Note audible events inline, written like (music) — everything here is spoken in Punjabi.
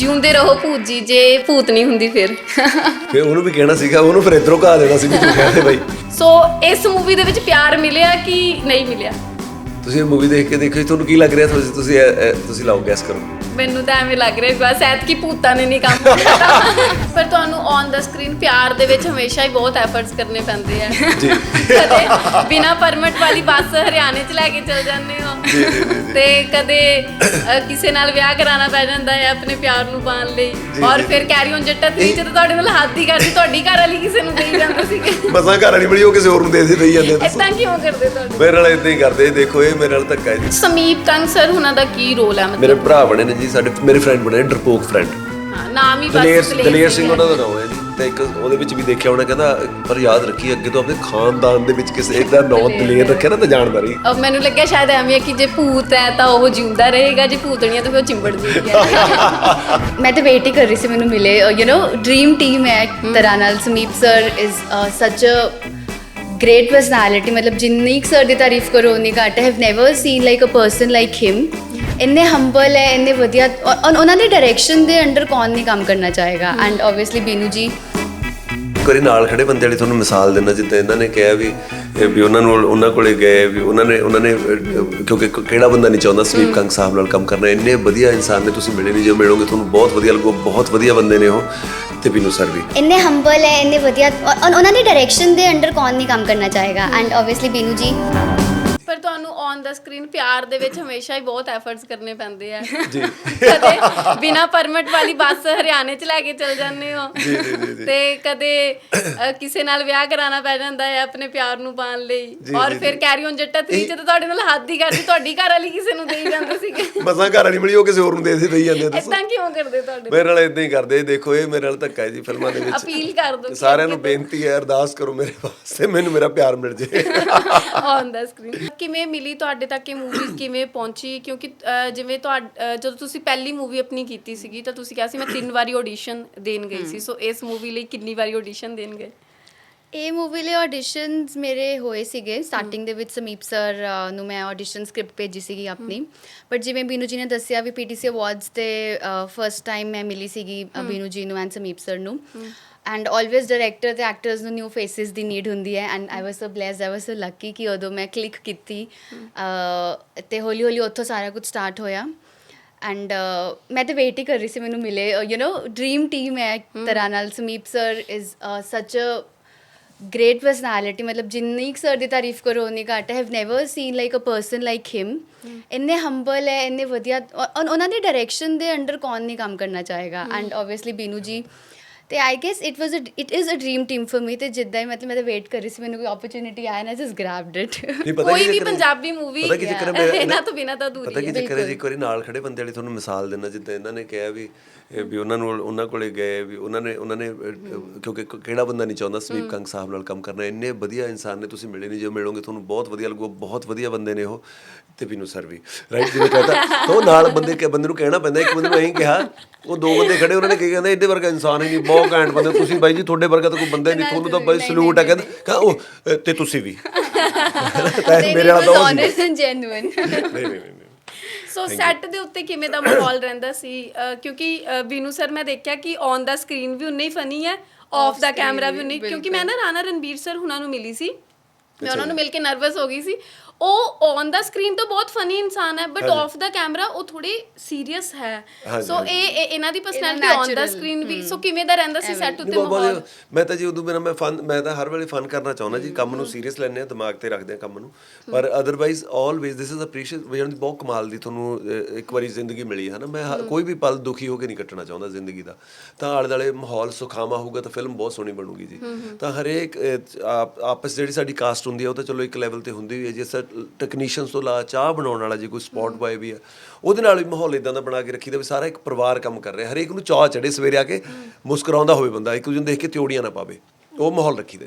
ਜਿਉਂਦੇ ਰਹੋ ਭੂਤ ਜੀ ਜੇ ਭੂਤ ਨਹੀਂ ਹੁੰਦੀ ਫਿਰ। ਫਿਰ ਉਹਨੂੰ ਵੀ ਕਹਿਣਾ ਸੀਗਾ ਉਹਨੂੰ ਫਿਰ ਇਧਰੋਂ ਘਾ ਦੇਣਾ ਸੀ ਵੀ ਤੂੰ ਕਹਿੰਦੇ ਬਾਈ। ਸੋ ਇਸ ਮੂਵੀ ਦੇ ਵਿੱਚ ਪਿਆਰ ਮਿਲਿਆ ਕਿ ਨਹੀਂ ਮਿਲਿਆ? ਤੁਸੀਂ ਮੂਵੀ ਦੇਖ ਕੇ ਦੇਖੋ ਤੁਹਾਨੂੰ ਕੀ ਲੱਗ ਰਿਹਾ ਤੁਸੀਂ ਤੁਸੀਂ ਇਹ- ਇਹ- ਤੁਸੀਂ ਲਾਓ ਗੈਸ ਕਰੋ। ਮੈਨੂੰ ਤਾਂ ਐਵੇਂ ਲੱਗ ਰਿਹਾ ਵੀ ਬਸ ਐਤ ਕੀ ਭੂਤਾਂ ਨੇ ਨਹੀਂ ਕੰਮ ਕੀਤਾ। ਔਨ ਦਾ ਸਕਰੀਨ ਪਿਆਰ ਦੇ ਵਿੱਚ ਹਮੇਸ਼ਾ ਹੀ ਬਹੁਤ ਐਫਰਟਸ ਕਰਨੇ ਪੈਂਦੇ ਆ। ਜੀ। ਕਦੇ ਬਿਨਾ ਪਰਮਿਟ ਵਾਲੀ ਬੱਸ ਹਰਿਆਣੇ ਚ ਲੈ ਕੇ ਚਲ ਜਾਂਦੇ ਹੋ। ਤੇ ਕਦੇ ਅ, ਕਿਸੇ ਨਾਲ ਵਿਆਹ ਕਰਾਉਣਾ ਪੈ ਜਾਂਦਾ ਹੈ ਆਪਣੇ ਪਿਆਰ ਨੂੰ ਪਾਉਣ ਲਈ। ਔਰ ਫਿਰ ਕੈਰੀ ਔਨ ਜੱਟਾ 3 ਚ ਤਾਂ ਤੁਹਾਡੇ ਨਾਲ ਹੱਥ ਹੀ ਕਰਦੀ ਤੁਹਾਡੀ ਘਰ ਵਾਲੀ ਕਿਸੇ ਨੂੰ ਦੇਈ ਜਾਂਦੇ ਸੀਗੇ ਮਸਾਂ ਘਰ ਵਾਲੀ ਮਿਲੀ ਉਹ ਕਿਸੇ ਹੋਰ ਨੂੰ ਦੇ ਦੇ ਰਹੀ ਜਾਂਦੇ ਆ। ਇਦਾਂ ਕਿਉਂ ਕਰਦੇ ਤੁਹਾਡੇ? ਮੇਰੇ ਨਾਲ ਇਦਾਂ ਹੀ ਕਰਦੇ ਦੇਖੋ ਇਹ ਮੇਰੇ ਨਾਲ ਧੱਕਾ ਹੈ ਜੀ। ਸਮੀਪ ਕੰਗ ਸਰ ਉਹਨਾਂ ਦਾ ਕੀ ਰੋਲ ਹੈ ਮੇਰੇ ਮਤਲਬ ਭਰਾ ਬਣੇ ਨੇ ਜੀ ਸਾਡੇ ਮੇਰੇ ਫਰੈਂਡ ਬਣੇ ਨੇ ਡਰਪੋਕ ਫਰੈਂਡ ਹਾਂ, ਨਾਮ ਹੀ ਬਸ ਦਲੇਰ ਦਲੇਰ ਸਿੰਘ ਉਹਨਾਂ ਦਾ ਨਾਮ ਹੈ ਜੀ। ਤੇ ਇੱਕ ਉਹਦੇ ਵਿੱਚ ਵੀ ਦੇਖਿਆ ਹੋਣਾ ਕਹਿੰਦਾ ਪਰ ਯਾਦ ਰੱਖੀ ਅੱਗੇ ਤੋਂ ਆਪਣੇ ਖਾਨਦਾਨ ਦੇ ਵਿੱਚ ਕਿਸੇ ਦਾ ਨਾਮ ਦਲੇਰ ਰੱਖਿਆ ਨਾ ਤਾਂ ਜਾਣਦਾ ਰਹੀ ਮੈਨੂੰ ਲੱਗਿਆ ਸ਼ਾਇਦ ਐਵੇਂ ਹੈ ਕਿ ਜੇ ਭੂਤ ਹੈ ਤਾਂ ਉਹ ਜਿਉਂਦਾ ਰਹੇਗਾ ਜੇ ਭੂਤਣੀ ਹੈ ਤਾਂ ਫਿਰ ਉਹ ਚਿੰਬੜ ਜੂਗੀ (laughs) ਮੈਂ ਤਾਂ ਵੇਟ ਹੀ ਕਰ ਰਹੀ ਸੀ ਮੈਨੂੰ ਮਿਲੇ। ਯੂ نو ਡ੍ਰੀਮ ਟੀਮ ਹੈ ਇੱਕ ਤਰ੍ਹਾਂ ਨਾਲ। ਸਮੀਪ ਸਰ ਇਜ਼ ਸੱਚ ਅ ਗ੍ਰੇਟ ਪਰਸਨੈਲਿਟੀ ਮਤਲਬ ਜਿੰਨੀ ਸਰ ਦੀ ਤਾਰੀਫ ਕਰੋ ਉਨੀ ਘੱਟ। Have never seen like a person like him ਇੰਨੇ ਹੰਬਲ ਹੈ ਇੰਨੇ ਵਧੀਆ। ਔਰ- ਉਹਨਾਂ ਦੀ ਡਾਇਰੈਕਸ਼ਨ ਦੇ ਅੰਡਰ ਕੌਣ ਨਹੀਂ ਕੰਮ ਕਰਨਾ ਚਾਹੇਗਾ? ਐਂਡ ਆਬਵੀਅਸਲੀ ਬੀਨੂ ਜੀ। ਇੱਕ ਵਾਰੀ ਨਾਲ ਖੜੇ ਬੰਦੇ ਵਾਲੀ ਤੁਹਾਨੂੰ ਮਿਸਾਲ ਦਿੰਦਾ ਜਿੱਦਾਂ ਇਹਨਾਂ ਨੇ ਕਿਹਾ ਵੀ ਵੀ ਉਹਨਾਂ ਨੂੰ ਉਹਨਾਂ ਕੋਲੇ ਗਏ ਵੀ ਉਹਨਾਂ ਨੇ ਉਹਨਾਂ ਨੇ ਕਿਉਂਕਿ ਕਿਹੜਾ ਬੰਦਾ ਨਹੀਂ ਚਾਹੁੰਦਾ ਸਵੀਪ ਕੰਗ ਸਾਹਿਬ ਨਾਲ ਕੰਮ ਕਰਨਾ। ਇੰਨੇ ਵਧੀਆ ਇਨਸਾਨ ਨੇ ਤੁਸੀਂ ਮਿਲੇ ਨਹੀਂ ਜੋ ਮਿਲੋਗੇ ਤੁਹਾਨੂੰ ਬਹੁਤ ਵਧੀਆ ਲੱਗੋ ਬਹੁਤ ਵਧੀਆ ਬੰਦੇ ਨੇ ਉਹ। ਤੇ ਬਿਨੂ ਸਰ ਵੀ। ਇੰਨੇ ਹੰਬਲ ਹੈ ਇੰਨੇ ਵਧੀਆ। ਔਰ ਉਹਨਾਂ ਦੀ ਡਾਇਰੈਕਸ਼ਨ ਦੇ ਅੰਡਰ ਕੌਣ ਨਹੀਂ ਕੰਮ ਕਰਨਾ ਚਾਹੇਗਾ? ਐਂਡ ਆਬਵੀਅਸਲੀ ਬੀਨੂ ਜੀ। ਪਰ ਤੁਹਾਨੂੰ ਔਨ ਦਾ ਸਕਰੀਨ ਪਿਆਰ ਦੇ ਵਿੱਚ ਹਮੇਸ਼ਾ ਹੀ ਬਹੁਤ ਐਫਰਟਸ ਕਰਨੇ ਪੈਂਦੇ ਆ। ਜੀ। ਕਦੇ ਬਿਨਾ ਪਰਮਿਟ ਵਾਲੀ ਬੱਸ ਹਰਿਆਣੇ ਚ ਲੈ ਕੇ ਚਲ ਜਾਂਦੇ ਹੋ। ਜੀ ਜੀ ਤੇ ਕਦੇ ਕਿਸੇ ਨਾਲ ਵਿਆਹ ਕਰਾਉਣਾ ਪੈ ਜਾਂਦਾ ਹੈ ਆਪਣੇ ਪਿਆਰ ਨੂੰ ਪਾਉਣ ਲਈ। ਔਰ ਫਿਰ ਕੈਰੀ ਔਨ ਜੱਟਾ 3 ਚ ਤਾਂ ਤੁਹਾਡੇ ਨਾਲ ਹੱਥ ਹੀ ਕਰਦੀ ਤੁਹਾਡੀ ਘਰ ਵਾਲੀ ਕਿਸੇ ਨੂੰ ਦੇਈ ਜਾਂਦੇ ਸੀਗੇ ਮਸਾਂ ਘਰ ਵਾਲੀ ਮਿਲੀ ਉਹ ਕਿਸੇ ਹੋਰ ਨੂੰ ਦੇ ਦੇ ਰਹੀ ਜਾਂਦੇ ਦੱਸੋ। ਇਦਾਂ ਕਿਉਂ ਕਰਦੇ ਤੁਹਾਡੇ ਮੇਰੇ ਨਾਲ ਇਦਾਂ ਹੀ ਕਰਦੇ ਦੇਖੋ ਇਹ ਮੇਰੇ ਨਾਲ ਧੱਕਾ ਹੈ ਜੀ ਫਿਲਮਾਂ ਦੇ ਵਿੱਚ। ਅਪੀਲ ਕਰ ਦੋ ਸਾਰਿਆਂ ਨੂੰ ਬੇਨਤੀ ਹੈ ਅਰਦਾਸ ਕਰੋ ਮੇਰੇ ਵਾਸਤੇ ਮੈਨੂੰ ਮੇਰਾ ਪਿਆਰ ਮਿਲ ਜੇ। ਔਨ ਦਾ ਸਕਰੀਨ ਕਿਵੇਂ ਮਿਲੀ ਤੁਹਾਡੇ ਤੱਕ ਇਹ ਮੂਵੀ (coughs) ਕਿਵੇਂ ਪਹੁੰਚੀ? ਕਿਉਂਕਿ ਜਿਵੇਂ ਤੁਹਾਡ ਜਦੋਂ ਤੁਸੀਂ ਪਹਿਲੀ ਮੂਵੀ ਆਪਣੀ ਕੀਤੀ ਸੀਗੀ ਤਾਂ ਤੁਸੀਂ ਕਿਹਾ ਸੀ ਮੈਂ ਤਿੰਨ ਵਾਰੀ ਆਡੀਸ਼ਨ ਦੇਣ ਗਈ ਸੀ। ਸੋ ਇਸ ਮੂਵੀ ਲਈ ਕਿੰਨੀ ਵਾਰੀ ਆਡੀਸ਼ਨ ਦੇਣ ਗਏ? ਇਹ ਮੂਵੀ ਲਈ ਆਡੀਸ਼ਨਸ ਮੇਰੇ ਹੋਏ ਸੀਗੇ। ਸਟਾਰਟਿੰਗ ਦੇ ਵਿੱਚ ਸਮੀਪ ਸਰ ਨੂੰ ਮੈਂ ਆਡੀਸ਼ਨ ਸਕ੍ਰਿਪਟ ਭੇਜੀ ਸੀਗੀ ਆਪਣੀ। ਬਟ ਜਿਵੇਂ ਬੀਨੂ ਜੀ ਨੇ ਦੱਸਿਆ ਵੀ ਪੀਟੀਸੀ ਅਵਾਰਡਸ ਤੇ ਫਰਸਟ ਟਾਈਮ ਮੈਂ ਮਿਲੀ ਸੀਗੀ ਬੀਨੂ ਜੀ ਨੂੰ ਐਂਡ ਸਮੀਪ ਸਰ ਨੂੰ। ਐਂਡ ਆਲਵੇਸ ਡਾਇਰੈਕਟਰ ਤੇ ਐਕਟਰਸ ਨੂੰ ਨਿਊ ਫੇਸਿਸ ਦੀ ਨੀਡ ਹੁੰਦੀ ਹੈ and I was so blessed I was so lucky ਕਿ ਉਦੋਂ ਮੈਂ ਕਲਿੱਕ ਕੀਤੀ ਤੇ ਹੌਲੀ ਹੌਲੀ ਉੱਥੋਂ ਸਾਰਾ ਕੁਝ ਸਟਾਰਟ ਹੋਇਆ ਐਂਡ ਮੈਂ ਤਾਂ ਵੇਟ ਹੀ ਕਰ ਰਹੀ ਸੀ ਮੈਨੂੰ ਮਿਲੇ ਯੂ نو ਡ੍ਰੀਮ ਟੀਮ ਹੈ ਇੱਕ ਤਰ੍ਹਾਂ ਨਾਲ ਸਮੀਪ ਸਰ ਇਜ਼ ਸੱਚ ਅ ਗ੍ਰੇਟ ਪਰਸਨੈਲਿਟੀ ਮਤਲਬ ਜਿੰਨੀ ਸਰ ਦੀ ਤਾਰੀਫ ਕਰੋ ਉਨੀ ਘੱਟ have never seen like a person like him ਇੰਨੇ ਹੰਬਲ ਹੈ ਇੰਨੇ ਵਧੀਆ ਉਹਨਾਂ ਦੀ ਡਾਇਰੈਕਸ਼ਨ ਦੇ ਅੰਡਰ ਕੌਣ ਨਹੀਂ ਕੰਮ ਕਰਨਾ ਚਾਹੇਗਾ ਐਂਡ ਆਬਵੀਅਸਲੀ ਬੀਨੂ ਜੀ ਤੇ I guess it was it is a dream team for me ਤੇ ਜਿੱਦਾਂ ਹੀ ਮਤਲਬ ਮੈਂ ਤਾਂ ਵੇਟ ਕਰ ਰਹੀ ਸੀ ਮੈਨੂੰ ਕੋਈ ਓਪਰਚ्युनिटी ਆਇਆ ਨਾ ਜਸ ਗ੍ਰੈਬਡ ਇਟ ਕੋਈ ਵੀ ਪੰਜਾਬੀ ਮੂਵੀ ਇਹਨਾਂ ਤੋਂ ਬਿਨਾ ਤਾਂ ਅਧੂਰੀ ਪਤਾ ਕੀ ਚੱਕਰ ਜੀ ਕੋਈ ਨਾਲ ਖੜੇ ਬੰਦੇ ਵਾਲੀ ਤੁਹਾਨੂੰ ਮਿਸਾਲ ਦੇਣਾ ਜਿੱਦਾਂ ਇਹਨਾਂ ਨੇ ਕਿਹਾ ਵੀ ਵੀ ਉਹਨਾਂ ਨੂੰ ਉਹਨਾਂ ਕੋਲੇ ਗਏ ਵੀ ਉਹਨਾਂ ਨੇ ਉਹਨਾਂ ਨੇ ਕਿਉਂਕਿ ਕਿਹੜਾ ਬੰਦਾ ਨਹੀਂ ਚਾਹੁੰਦਾ ਸਵੀਪ ਕੰਗ ਸਾਹਿਬ ਨਾਲ ਕੰਮ ਕਰਨਾ। ਇੰਨੇ ਵਧੀਆ ਇਨਸਾਨ ਨੇ ਤੁਸੀਂ ਮਿਲੇ ਨਹੀਂ ਜੇ ਮਿਲੋਗੇ ਤੁਹਾਨੂੰ ਬਹੁਤ ਵਧੀਆ ਲੱਗੂ ਬਹੁਤ ਵਧੀਆ ਬੰਦੇ ਨੇ ਉਹ ਤੇ ਵੀ ਨੂੰ ਸਰ ਵੀ। ਰਾਈਟ ਜਿਵੇਂ ਕਹਤਾ ਤੋਂ ਨਾਲ ਬੰਦੇ ਕੇ ਬੰਦੇ ਨੂੰ ਕਹਿਣਾ ਪੈਂਦਾ ਇੱਕ ਬੰਦੇ ਨੂੰ ਐਂ ਕਿਹਾ ਉਹ ਦੋ ਬੰਦੇ ਖੜੇ ਉਹਨਾਂ ਨੇ ਕੀ ਕਹਿੰਦੇ ਇਹਦੇ ਵਰਗਾ ਇਨਸਾਨ ਹੀ ਨਹੀਂ ਬਹੁਤ ਘੈਂਟ ਬੰਦੇ। ਤੁਸੀਂ ਬਾਈ ਜੀ ਤੁਹਾਡੇ ਵਰਗਾ ਤਾਂ ਕੋਈ ਬੰਦਾ ਹੀ ਨਹੀਂ ਤੁਹਾਨੂੰ ਤਾਂ ਬਾਈ ਸਲੂਟ ਹੈ ਕਹਿੰਦਾ। ਕਹਿੰਦਾ ਉਹ ਤੇ ਤੁਸੀਂ ਵੀ। ਤਾਂ ਮੇਰੇ ਵਾਲਾ ਤਾਂ ਉਹ ਸੀ। ਨਹੀਂ। ਨਹੀਂ ਨਹੀਂ ਨਹੀਂ। ਸੋ ਸੈੱਟ ਦੇ ਉੱਤੇ ਕਿਵੇਂ ਦਾ ਮਾਹੌਲ ਰਹਿੰਦਾ ਸੀ? ਅਹ, ਕਿਉਂਕਿ ਅਹ, ਬੀਨੂ ਸਰ ਮੈਂ ਦੇਖਿਆ ਕਿ ਔਨ ਦਾ ਸਕਰੀਨ ਵੀ ਉਨੇ ਹੀ ਫਨੀ ਹੈ ਆਫ ਦਾ ਕੈਮਰਾ ਵੀ ਉਨੇ ਹੀ- ਕਿਉਂਕਿ ਮੈਂ ਨਾ ਰਾਣਾ ਰਣਬੀਰ ਸਰ ਹੁਣਾਂ ਨੂੰ ਮਿਲੀ ਸੀ। ਮੈਂ ਉਹਨਾਂ ਨੂੰ ਮਿਲ ਕੇ ਨਰਵਸ ਹੋ ਗਈ ਸੀ। ਉਹ ਔਨ ਦਾ ਸਕਰੀਨ ਤਾਂ ਬਹੁਤ ਫਨੀ ਇਨਸਾਨ ਹੈ ਬਟ ਆਫ ਦਾ ਕੈਮਰਾ ਉਹ ਥੋੜੇ ਸੀਰੀਅਸ ਹੈ। ਸੋ ਇਹ ਇਹ- ਇਹਨਾਂ ਦੀ ਪਰਸਨੈਲਿਟੀ ਔਨ ਦਾ ਸਕਰੀਨ ਵੀ ਸੋ ਕਿਵੇਂ ਦਾ ਰਹਿੰਦਾ ਸੀ ਸੈੱਟ ਉੱਤੇ ਮਾਹੌਲ ਬਹੁਤ- ਮੈਂ ਤਾਂ ਜੀ ਉਦੋਂ ਮੇਰਾ ਮੈਂ ਫਨ ਮੈਂ ਤਾਂ ਹਰ ਵੇਲੇ ਫਨ ਕਰਨਾ ਚਾਹੁੰਦਾ ਜੀ ਕੰਮ ਨੂੰ ਸੀਰੀਅਸ ਲੈਂਦੇ ਆ ਦਿਮਾਗ ਤੇ ਰੱਖਦੇ ਆ ਕੰਮ ਨੂੰ। ਪਰ otherwise always this is a precious ਵਜਨ ਦੀ ਬਹੁਤ ਕਮਾਲ ਦੀ ਤੁਹਾਨੂੰ ਅਹ, ਇੱਕ ਵਾਰੀ ਜ਼ਿੰਦਗੀ ਮਿਲੀ ਹੈ ਨਾ। ਮੈਂ ਹਰ- ਕੋਈ ਵੀ ਪਲ ਦੁਖੀ ਹੋ ਕੇ ਨਹੀਂ ਕੱਟਣਾ ਚਾਹੁੰਦਾ ਜ਼ਿੰਦਗੀ ਦਾ। ਤਾਂ ਆਲੇ ਦੁਆਲੇ ਮਾਹੌਲ ਸੁਖਾਵਾ ਹੋਊਗਾ ਤਾਂ ਫਿਲਮ ਬਹੁਤ ਸੋਹਣੀ ਬਣੂਗੀ ਜੀ। ਤਾਂ ਹਰੇਕ ਅਹ, ਆਪ- ਆਪਸ ਜਿਹੜੀ ਸਾਡੀ ਕਾਸਟ ਹੁੰਦੀ ਹੈ ਉਹ ਤਾਂ ਚਲੋ ਇੱਕ ਲੈਵਲ ਤੇ ਹੁੰਦੀ ਹੋਈ ਹੈ। ਜਿਸ ਟੈਕਨੀਸ਼ੀਅਨਸ ਤੋਂ ਲਾ ਚਾਹ ਬਣਾਉਣ ਵਾਲਾ ਜੇ ਕੋਈ ਸਪੌਟ ਬॉय ਵੀ ਹੈ ਉਹਦੇ ਨਾਲ ਵੀ ਮਾਹੌਲ ਇਦਾਂ ਦਾ ਬਣਾ ਕੇ ਰੱਖੀਦਾ ਵੀ ਸਾਰਾ ਇੱਕ ਪਰਿਵਾਰ ਕੰਮ ਕਰ ਰਿਹਾ। ਹਰੇਕ ਨੂੰ ਚਾਹ ਚੜੇ ਸਵੇਰੇ ਆ ਕੇ ਮੁਸਕਰਾਉਂਦਾ ਹੋਵੇ ਬੰਦਾ ਇੱਕ ਦੂਜੇ ਨੂੰ ਦੇਖ ਕੇ ਤਿਉੜੀਆਂ ਨਾ ਪਾਵੇ। ਉਹ ਮਾਹੌਲ ਰੱਖੀਦਾ।